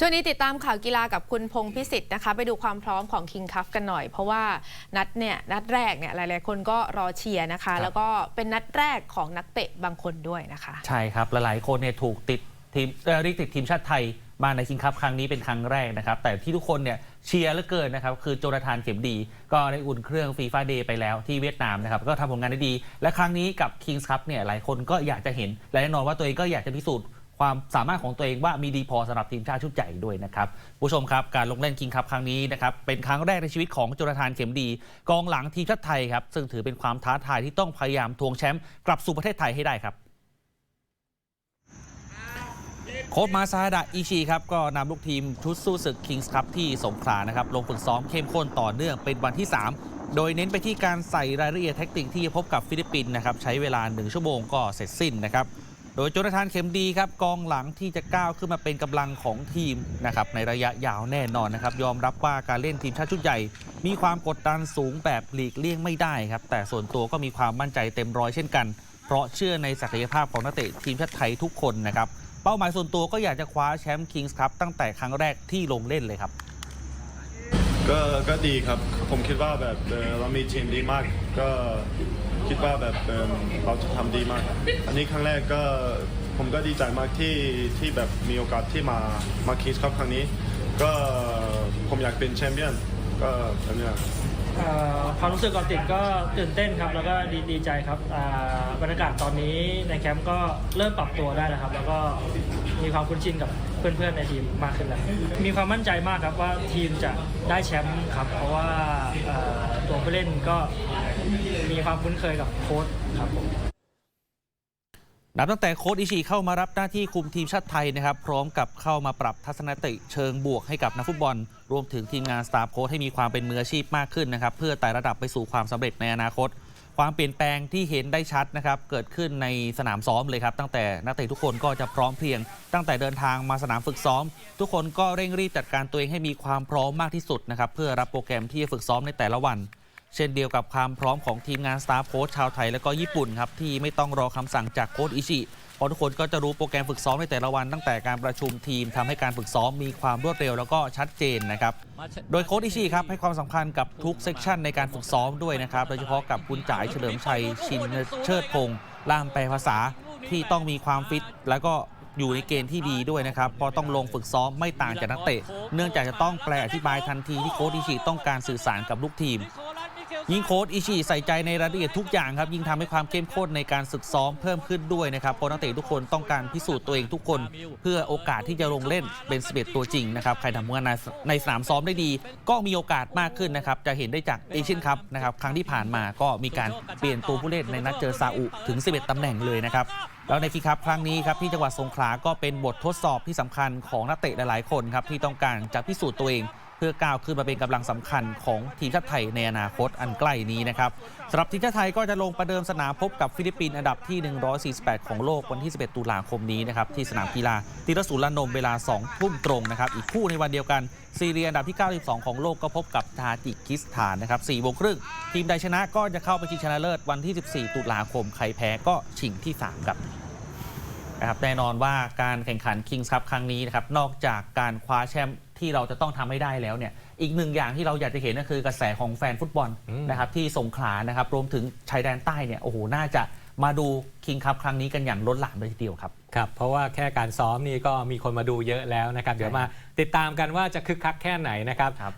ช่วงนี้ติดตามข่าวกีฬากับคุณพงษ์พิสิทธิ์นะคะ ไปดูความพร้อมของ King Cup กันหน่อย เพราะว่านัดเนี่ยนัดแรกเนี่ยหลาย ๆ คนก็รอเชียร์นะคะ แล้วก็เป็นนัดแรกของนักเตะบางคนด้วยนะคะ ใช่ครับหลายๆคนเนี่ยถูกติดทีมเอ่อเรียกติดทีมชาติไทยมาในคิงคัพครั้งนี้เป็นครั้งแรกนะครับ แต่ที่ทุกคนเนี่ยเชียร์เหลือเกินนะครับ คือโจนาธานเข็มดี ก็ได้อุ่นเครื่องฟีฟ่าเดย์ไปแล้วที่เวียดนามนะครับ ก็ทำผลงานได้ดี และครั้งนี้กับ Kings Cup เนี่ยหลายคนก็อยากจะเห็นและแน่นอนว่าตัวเองก็อยากจะพิสูจน์ ความสามารถของตัวเองว่ามีดีพอสำหรับทีมชาติชุดใหญ่ด้วยนะครับผู้ชมครับการลงเล่นคิงคัพครั้งนี้นะครับเป็นครั้งแรกในชีวิตของโจนาธานเข็มดี กองหลังทีมชาติไทยครับซึ่งถือเป็นความท้าทายที่ต้องพยายามทวงแชมป์กลับสู่ประเทศไทยให้ได้ครับโค้ชมาซาดะอิชิครับก็นำลูกทีมชุดสู้ศึกคิงส์คัพที่สงขลานะครับลงฝึกซ้อมเข้มข้นต่อเนื่องเป็นวันที่ 3 โดยเน้นไปที่การใส่รายละเอียดแท็กติกที่จะพบกับฟิลิปปินส์นะครับใช้เวลา 1 ชั่วโมงก็เสร็จสิ้นนะครับ โดยโจนาธานเข็มดีครับกองหลังที่จะก้าวขึ้นมาเป็นกำลังของทีมนะครับในระยะยาวแน่นอนนะครับยอมรับว่าการเล่นทีมชาติชุดใหญ่ มีความกดดันสูงแบบหลีกเลี่ยงไม่ได้ครับแต่ส่วนตัวก็มีความมั่นใจเต็มร้อยเช่นกัน เพราะเชื่อในศักยภาพของนักเตะทีมชาติไทยทุกคนนะครับเป้าหมายส่วนตัวก็อยากจะคว้าแชมป์คิงส์ครับตั้งแต่ครั้งแรกที่ลงเล่นเลยครับ ก็ก็ดีครับผมคิดว่าแบบเรามีทีมดีมาก ก็คิดว่าแบบเราจะทำดีมาก อันนี้ครั้งแรกก็ผมก็ดีใจมากที่ที่แบบมีโอกาสที่มามาคิส์ครับครั้งนี้ ก็ผมอยากเป็นแชมเปี้ยนก็แบบเนี้ย ความรู้สึกก่อนติดก็ตื่นเต้นครับ แล้วก็ดีดีใจครับบรรยากาศตอนนี้ในแคมป์ก็เริ่มปรับตัวได้แล้วครับ แล้วก็มีความคุ้นชินกับเพื่อนๆในทีมมากขึ้นแล้วมีความมั่นใจมากครับว่าทีมจะได้แชมป์ครับ เพราะว่าตัวผู้เล่นก็มีความคุ้นเคยกับโค้ชครับผม นับตั้งแต่โค้ชอิชิเข้ามารับหน้าที่คุมทีมชาติไทยนะครับ พร้อมกับเข้ามาปรับทัศนคติเชิงบวกให้กับนักฟุตบอล รวมถึงทีมงานสตาฟโค้ชให้มีความเป็นมืออาชีพมากขึ้นนะครับ เพื่อไต่ระดับไปสู่ความสำเร็จในอนาคต ความเปลี่ยนแปลงที่เห็นได้ชัดนะครับ เกิดขึ้นในสนามซ้อมเลยครับ ตั้งแต่นักเตะทุกคนก็จะพร้อมเพรียง ตั้งแต่เดินทางมาสนามฝึกซ้อม ทุกคนก็เร่งรีบจัดการตัวเองให้มีความพร้อมมากที่สุดนะครับเพื่อรับโปรแกรมที่จะฝึกซ้อมในแต่ละวัน เช่นเดียวกับความพร้อมของทีมงานสตาฟโค้ชชาวไทยและก็ญี่ปุ่นครับที่ไม่ต้องรอคำสั่งจากโค้ชอิชิเพราะทุกคนก็จะรู้โปรแกรมฝึกซ้อมในแต่ละวันตั้งแต่การประชุมทีมทำให้การฝึกซ้อมมีความรวดเร็วแล้วก็ชัดเจนนะครับ โดยโค้ชอิชิครับให้ความสำคัญกับทุกเซกชันในการฝึกซ้อมด้วยนะครับ โดยเฉพาะกับคุณจ่ายเฉลิมชัยชินเชิดพงษ์ล่ามแปลภาษาที่ต้องมีความฟิตแล้วก็อยู่ในเกณฑ์ที่ดีด้วยนะครับเพราะต้องลงฝึกซ้อมไม่ต่างจากนักเตะ เนื่องจากจะต้องแปลอธิบายทันทีที่โค้ชอิชิต้องการสื่อสารกับลูกทีม ยิ่งโค้ชอิชิใส่ใจในรายละเอียดทุกอย่างครับ ยิ่งทำให้ความเข้มข้นในการฝึกซ้อมเพิ่มขึ้นด้วยนะครับเพราะนักเตะทุกคนต้องการพิสูจน์ตัวเองทุกคน เพื่อโอกาสที่จะลงเล่นเป็น11ตัวจริงนะครับใครทำงานในในสนามซ้อมได้ดี ก็มีโอกาสมากขึ้นนะครับจะเห็นได้จากเอเชียนคัพนะครับครั้งที่ผ่านมาก็มีการเปลี่ยนตัวผู้เล่นในนัดเจอซาอุถึง 11ตำแหน่งเลยนะครับแล้วในคิงคัพครั้งนี้ครับที่จังหวัดสงขลาก็เป็นบททดสอบที่สำคัญของนักเตะหลายๆคนครับที่ต้องการจะพิสูจน์ตัวเอง เพื่อก้าวขึ้นมาเป็นกำลังสำคัญของทีมชาติไทยในอนาคตอันใกล้นี้นะครับสำหรับทีมชาติไทยก็จะลงประเดิมสนามพบกับฟิลิปปินส์อันดับที่ 148 ของโลกวันที่ 11 ตุลาคมนี้นะครับที่สนามกีฬาติรสุรานนท์เวลา 2 ทุ่มตรงนะครับอีกคู่ในวันเดียวกันซีเรียอันดับที่ 92 ของโลกก็พบกับทาจิกิสถานนะครับ4โมงครึ่งทีมใดชนะก็จะเข้าไปชิงชนะเลิศวันที่ 14 ตุลาคมใครแพ้ก็ชิงที่สามครับนะครับแน่นอนว่าการแข่งขัน Kings Cup ครั้งนี้นะครับนอกจากการคว้าแชมป์ ที่เราจะต้องทำให้ได้แล้วเนี่ยอีกหนึ่งอย่างที่เราอยากจะเห็นก็คือกระแสของแฟนฟุตบอลนะครับที่สงขลานะครับรวมถึงชายแดนใต้เนี่ยโอ้โหน่าจะมาดู King Cup ครั้งนี้กันอย่างล้นหลามเลยทีเดียวครับครับเพราะว่าแค่การซ้อมนี่ก็มีคนมาดูเยอะแล้วนะครับ เดี๋ยวมาติดตามกันว่าจะคึกคักแค่ไหนนะครับ